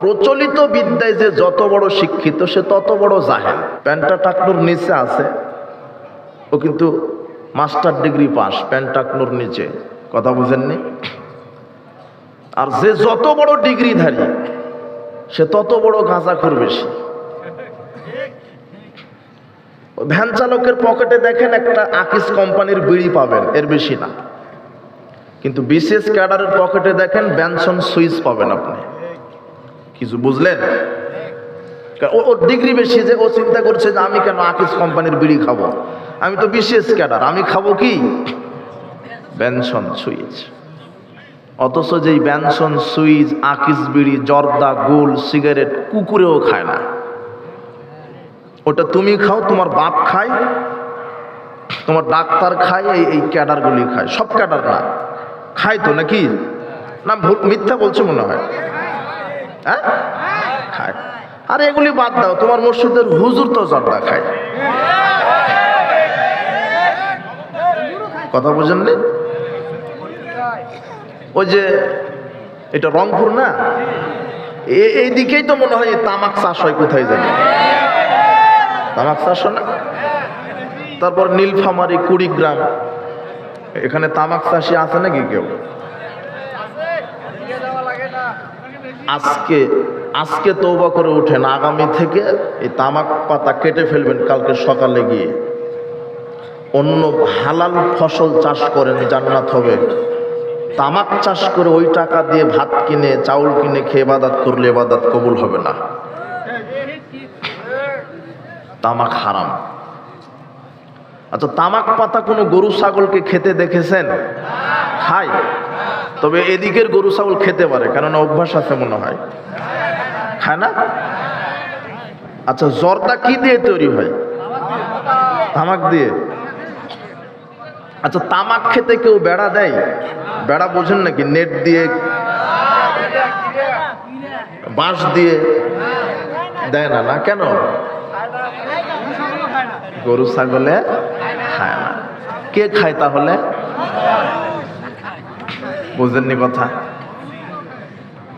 প্রচলিত বিদ্যায় যে যত বড় শিক্ষিত, সে তত বড় জাহেল। প্যান্টা টাকনুর নিচে আছে, ও কিন্তু মাস্টার ডিগ্রি পাস প্যান্ট টাকনুর নিচে। কথা বুঝেননি? আর যে যত বড় ডিগ্রিধারী, সে তত বড় গাঁজাখোর বেশি। ভ্যান চালকের পকেটে দেখেন একটা আকিস কোম্পানির বিড়ি পাবেন, এর বেশি না। কিন্তু বিশেষ ক্যাডারের পকেটে দেখেন ব্যানসন সুইচ পাবেন আপনি। কিছু বুঝলেন? ও- ডিগ্রি বেশি যে ও চিন্তা করছে যে আমি কেন আকিস কোম্পানির বিড়ি খাব? আমি তো বিশেষ ক্যাডার, আমি খাব কি? Benson switch. অথচ যেই ব্যানসন সুইচ, আকিস বিড়ি, জর্দা, গোল, সিগারেট কুকুরেও খায় না। ওটা তুমি খাও, তোমার বাপ খায়, তোমার ডাক্তার খায়, এই এই ক্যাডারগুলি খায়। সব ক্যাডার না। খায় তো নাকি? না, ভুল- মিথ্যা বলছে মনে হয়। হ্যাঁ? খায়। আর এগুলি বাদ দাও, তোমার মসজিদের হুজুর তো জর্দা খায়। কথা বুঝেন? ওই যে, এটা রংপুর না? এই দিকেই তো মনে হয় তামাক চাষ হয়, কোথায় জানি। তামাক চাষ হয় না? তারপর নীলফামারি, কুড়িগ্রাম। এখানে তামাক চাষি আছে নাকি কেউ? আজকে আজকে তৌবা করে উঠেন, আগামী থেকে এই তামাক পাতা কেটে ফেলবেন কালকে সকালে গিয়ে। অন্য হালাল ফসল চাষ করেন, জান্নাত হবে। তামাক চাষ করে ওই টাকা দিয়ে ভাত কিনে, চাউল কিনে খেয়ে বাদাত করলে বাদাত কবুল হবে না। তামাক হারাম। আচ্ছা তামাক পাতা কোনো গরু, ছাগলকে খেতে দেখেছেন? খায়। তবে এদিকের গরু ছাগল খেতে পারে, কেননা অভ্যাস আছে মনে হয়। খায় না? আচ্ছা জর্দা কি দিয়ে তৈরি হয়? তামাক দিয়ে? আচ্ছা তামাক খেতে কেউ বেড়া দেয়? বেড়া বোঝেন নাকি? নেট দিয়ে, বাঁশ দিয়ে? দেয় না না? কেন? গরু ছাগলে খায় না। কে খায় তাহলে? বুঝলেননি কথা।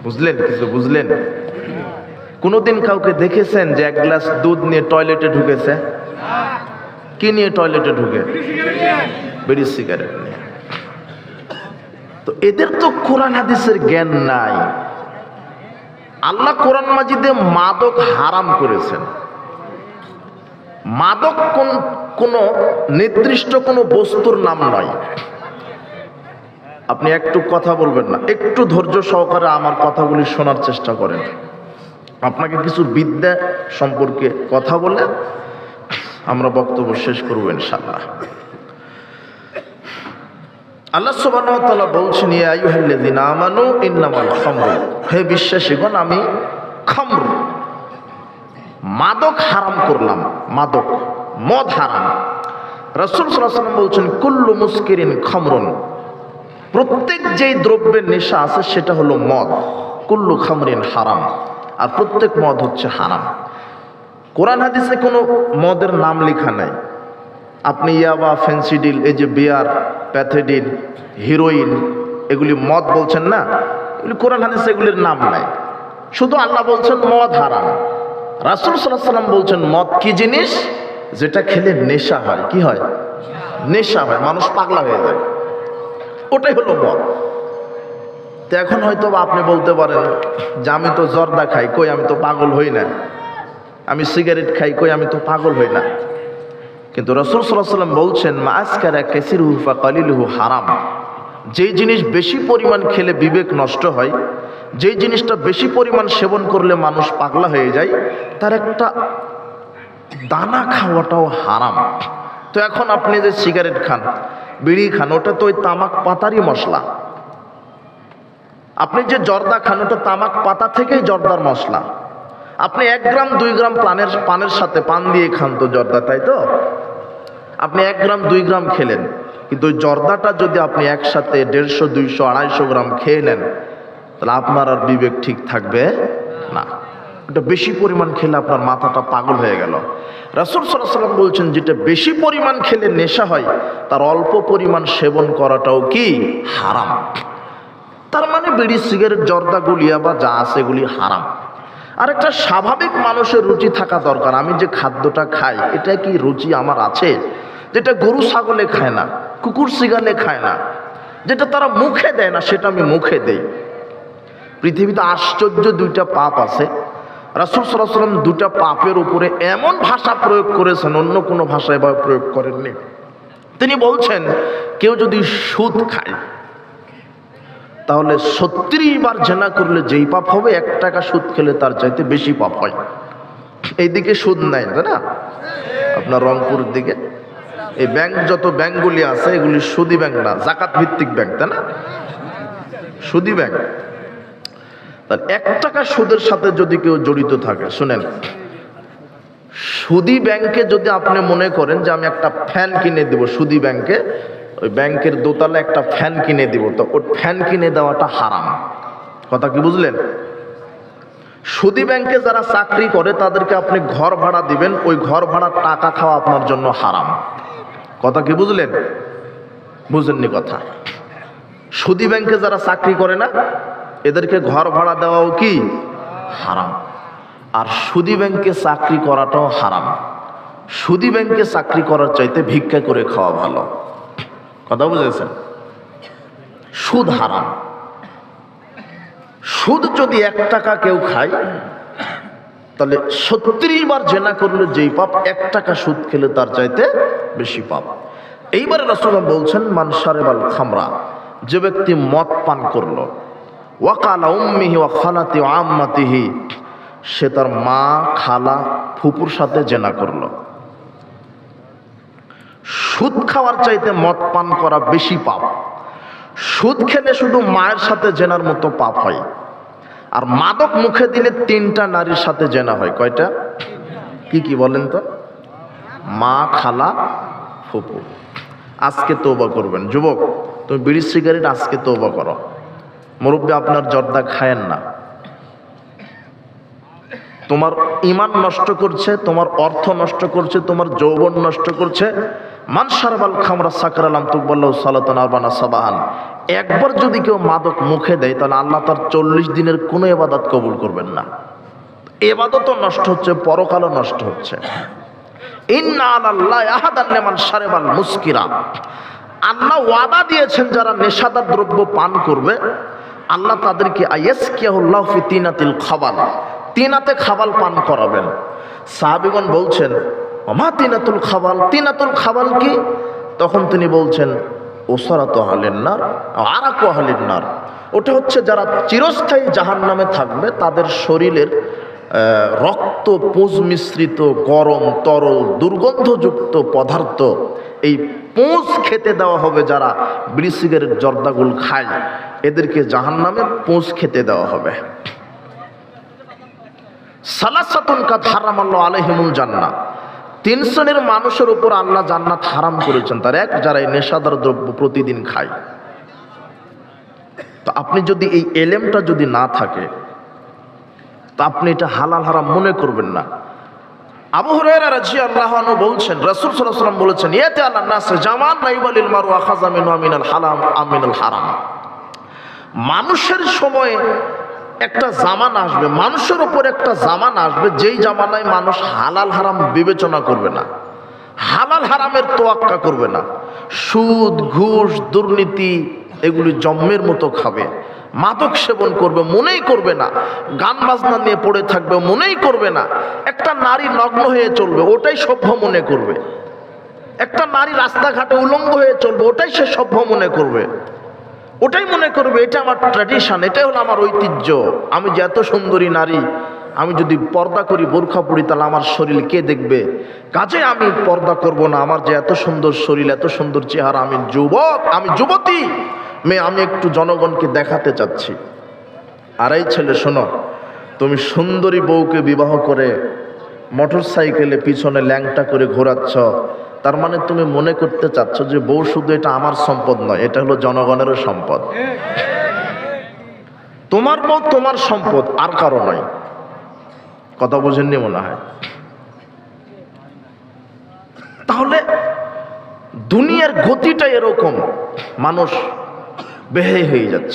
বুঝলেন কিছু? বুঝলেন? কোনোদিন কাউকে দেখেছেন যে এক গ্লাস দুধ নিয়ে টয়লেটে ঢুকেছে? কি নিয়ে টয়লেটে ঢুকে? বিড়ি সিগারেট নিয়ে। তো এদের তো কোরআন হাদিসের জ্ঞান নাই। আল্লাহ কোরআন মাজিদে মাদক হারাম করেছেন। মাদক কোন কোনো নির্দিষ্ট কোনো বস্তুর নাম নয়। আপনি একটু কথা বলবেন না, একটু ধৈর্য সহকারে আমার কথাগুলি শোনার চেষ্টা করেন। আপনাকে কিছু বিদ্যা সম্পর্কে কথা বলে আমরা বক্তব্য শেষ করব ইনশাল্লাহ আল্লাহ তাআলা বলছেন, ইয়া আইয়ুহাল্লাযিনা আমানু ইন্নামাল খামরু। হে বিশ্বাসীগণ, আমি খামর, মাদক হারাম করলাম, মাদক, মদ হারাম। রাসূল বলছেন, কুল্লু মুসকিরিন খামরুন। প্রত্যেক যেই দ্রব্যের নেশা আছে, সেটা হলো মদ। কুল্লু খামরিন হারাম। আর প্রত্যেক মদ হচ্ছে হারাম। কোরআন হাদিসে কোনো মদের নাম লেখা নাই। আপনি ইয়াবা, ফেন্সিডিল, এই যে বিয়ার প্যাথেডিন হিরোইন, এগুলি মদ বলছেন না? এগুলি কোরআন হাদিসে এগুলির নাম নাই। শুধু আল্লাহ বলছেন মদ হারাম। রাসুল সাল্লাহ সাল্লাম বলছেন, মদ কি জিনিস? যেটা খেলে নেশা হয়। কি হয়? নেশা হয়। মানুষ পাগলা হয়ে যায়। ওটাই হলো মদ। তো এখন হয়তো আপনি বলতে পারেন, যে আমি তো জর্দা খাই, কই আমি তো পাগল হই না। আমি সিগারেট খাই, কই আমি তো পাগল হই না। কিন্তু রসুল সাল্লাম বলছেন মাসকারা কেসির হুফা কালিলহু হারাম। যেই জিনিস বেশি পরিমাণ খেলে বিবেক নষ্ট হয়, যেই জিনিসটা বেশি পরিমাণ সেবন করলে মানুষ পাগলা হয়ে যায়, তার একটা দানা খাওয়াটাও হারাম। তো এখন আপনি যে সিগারেট খান বিড়ি খান, ওটা তো ওই তামাক পাতারই মশলা। আপনি যে জর্দা খান, ওটা তামাক পাতা থেকেই জর্দার মশলা। আপনি এক গ্রাম, দুই গ্রাম পানের পানের সাথে পান দিয়ে খান তো জর্দা, তাই তো? আপনি এক গ্রাম, দুই গ্রাম খেলেন, কিন্তু ওই জর্দাটা যদি আপনি একসাথে দেড়শো, দুইশো, আড়াইশো গ্রাম খেয়ে নেন, তাহলে আপনার আর বিবেক ঠিক থাকবে না। এটা বেশি পরিমাণ খেলে আপনার মাথাটা পাগল হয়ে গেল। রাসুল সাল্লাম বলছেন, যেটা বেশি পরিমাণ খেলে নেশা হয়, তার অল্প পরিমাণ সেবন করাটাও কি? হারাম। তার মানে বিড়ি, সিগারেট, জর্দা, গুলিয়া বা যা আছে এগুলি হারাম। আর একটা স্বাভাবিক মানুষের রুচি থাকা দরকার। আমি যে খাদ্যটা খাই, এটা কি রুচি আমার আছে? যেটা গরু ছাগলে খায় না, কুকুর শিগালে খায় না, যেটা তারা মুখে দেয় না, সেটা আমি মুখে দেই। পৃথিবীতে আশ্চর্য দুইটা পাপ আছে। রাসুল সাল্লাম দুটা পাপের উপরে এমন ভাষা প্রয়োগ করেছেন, অন্য কোনো ভাষায় বা প্রয়োগ করেননি। তিনি বলছেন, কেউ যদি সুদ খায়, তাহলে সত্তরিশ বার জেনা করলে যেই পাপ হবে, এক টাকা সুদ খেলে তার চাইতে বেশি পাপ হয়। এইদিকে সুদ নাই, তাই না? আপনার রংপুরের দিকে, এই ব্যাংক যত ব্যাংকগুলি আছে, এগুলি সুদি ব্যাংক না জাকাত ভিত্তিক ব্যাংক, তাই না? সুদি ব্যাংক। তার এক টাকা সুদের সাথে যদি কেউ জড়িত থাকে, শুনেন। সুদি ব্যাংকে যদি আপনি মনে করেন যে আমি একটা ফ্যান কিনে দিব, সুদি ব্যাংকে, ওই ব্যাংকের দোতলা একটা ফ্যান কিনে দিব, তো ওই ফ্যান কিনে দেওয়াটা হারাম। কথা কি বুঝলেন? সুদি ব্যাংকে যারা চাকরি করে, তাদেরকে আপনি ঘর ভাড়া দিবেন, ওই ঘর ভাড়ার টাকা খাওয়া আপনার জন্য হারাম। কথা কি বুঝলেন? বুঝেননি কথা। সুদি ব্যাংকে যারা চাকরি করে না এদেরকে ঘর ভাড়া দেওয়াও কি? হারাম। আর সুদী ব্যাংকে চাকরি করাটাও হারাম। সুদী ব্যাংকে চাকরি করার চাইতে ভিক্ষা করে খাওয়া ভালো। কথা বুঝেছেন? সুদ হারাম। সুদ যদি এক টাকা কেউ খায়, তাহলে সত্তরিশ বার জেনা করলে যেই পাপ, এক টাকা সুদ খেলে তার চাইতে বেশি পাপ। এইবারে রাসুল্লাহ বলছেন মানসারেবাল খামরা যে ব্যক্তি মদ পান করল ওয়াকালা উম্মিহি ওয়া খালাতি ওয়া আম্মাতিহি। সে তার মা, খালা, ফুপুর সাথে জেনা করল। সুদ খাওয়ার চাইতে মদ পান করা বেশি পাপ। সুদ খেলে শুধু মায়ের সাথে জেনার মতো পাপ হয়। আর মাদক মুখে দিলে তিনটা নারীর সাথে জেনা হয়। কয়টা? কি কি বলেন তো? মা, খালা, ফুপু। আজকে তৌবা করবেন। যুবক, তুমি বিড়ি সিগারেট আজকে তৌবা করো। মুরব্বী, আপনার জর্দা খায়েন না। তোমার ইমান নষ্ট করছে, তোমার অর্থ নষ্ট করছে, তোমার যৌবন নষ্ট করছে। খামরা সাবাহান। একবার যদি কেউ মাদক মুখে দেয়, তাহলে আল্লাহ তার চল্লিশ দিনের কোনো এবাদত কবুল করবেন না। এবাদতও নষ্ট হচ্ছে, পরকালও নষ্ট হচ্ছে। আল্লাহ ওয়াদা দিয়েছেন, যারা নেশাদার দ্রব্য পান করবে আল্লাহ তাদেরকে আইয়াসকিয়াহুল্লাহ ফি তিনাতিল খাবাল তিনাতে খাবাল পান করাবেন। সাহাবিগণ বলছেন অমা তিনাতুল খাবাল তিনাতুল খাবাল কি? তখন তিনি বলছেন, ওসরাত হালের নার আরাকো হালের নার। ওটা হচ্ছে যারা চিরস্থায়ী জাহান নামে থাকবে, তাদের শরীরের রক্ত পুঁজ মিশ্রিত গরম, তরল, দুর্গন্ধযুক্ত পদার্থ, এই পুঁজ খেতে দেওয়া হবে যারা বিড়ি জর্দাগুল খায়। এদেরকে জাহান নামে পুঁজ খেতে দেওয়া হবে। আলাইহিমুল জান্নাত তিন শ্রেণির মানুষের উপর আল্লাহ জান্নাত হারাম করেছেন, তার এক যারা এই নেশাদার দ্রব্য প্রতিদিন খায়। তো আপনি যদি এই এলেমটা যদি না থাকে, তা আপনি এটা হালাল হারাম মনে করবেন না। আবু বলছেন, রাসূল সাল্লাল্লাহু বলেছেন জামান মিনু হালাম আমিনাল হারাম। মানুষের সময়ে একটা জামান আসবে, মানুষের উপর একটা জামান আসবে, যেই জামানায় মানুষ হালাল হারাম বিবেচনা করবে না, হালাল হারামের তোয়াক্কা করবে না, সুদ, ঘুষ, দুর্নীতি, এগুলি জম্মের মতো খাবে, মাদক সেবন করবে, মনেই করবে না, গান বাজনা নিয়ে পড়ে থাকবে, মনেই করবে না, একটা নারী নগ্ন হয়ে চলবে, ওটাই সভ্য মনে করবে, একটা নারী রাস্তাঘাটে উলঙ্গ হয়ে চলবে, ওটাই সে সভ্য মনে করবে। ওটাই মনে করবে, এটা আমার ট্র্যাডিশন এটাই হলো আমার ঐতিহ্য। আমি যে এত সুন্দরী নারী, আমি যদি পর্দা করি, বোরখা পড়ি তাহলে আমার শরীর কে দেখবে? কাজে আমি পর্দা করব না, আমার যে এত সুন্দর শরীর, এত সুন্দর চেহারা, আমি যুবক, আমি যুবতী। মেয়ে আমি একটু জনগণকে দেখাতে চাচ্ছি। আর এই ছেলে, শোনো, তুমি সুন্দরী বউকে বিবাহ করে মোটর সাইকেলে পিছনে ল্যাংটা করে ঘোরাচ্ছ তার মানে তুমি মনে করতে চাচ্ছ যে বউ শুধু এটা আমার সম্পদ নয়, এটা হলো জনগণেরও সম্পদ। তোমার বউ তোমার সম্পদ, আর কারও নয়। কথা বোঝেননি মনে হয়? তাহলে দুনিয়ার গতিটা এরকম, মানুষ বেহে হয়ে যাচ্ছে।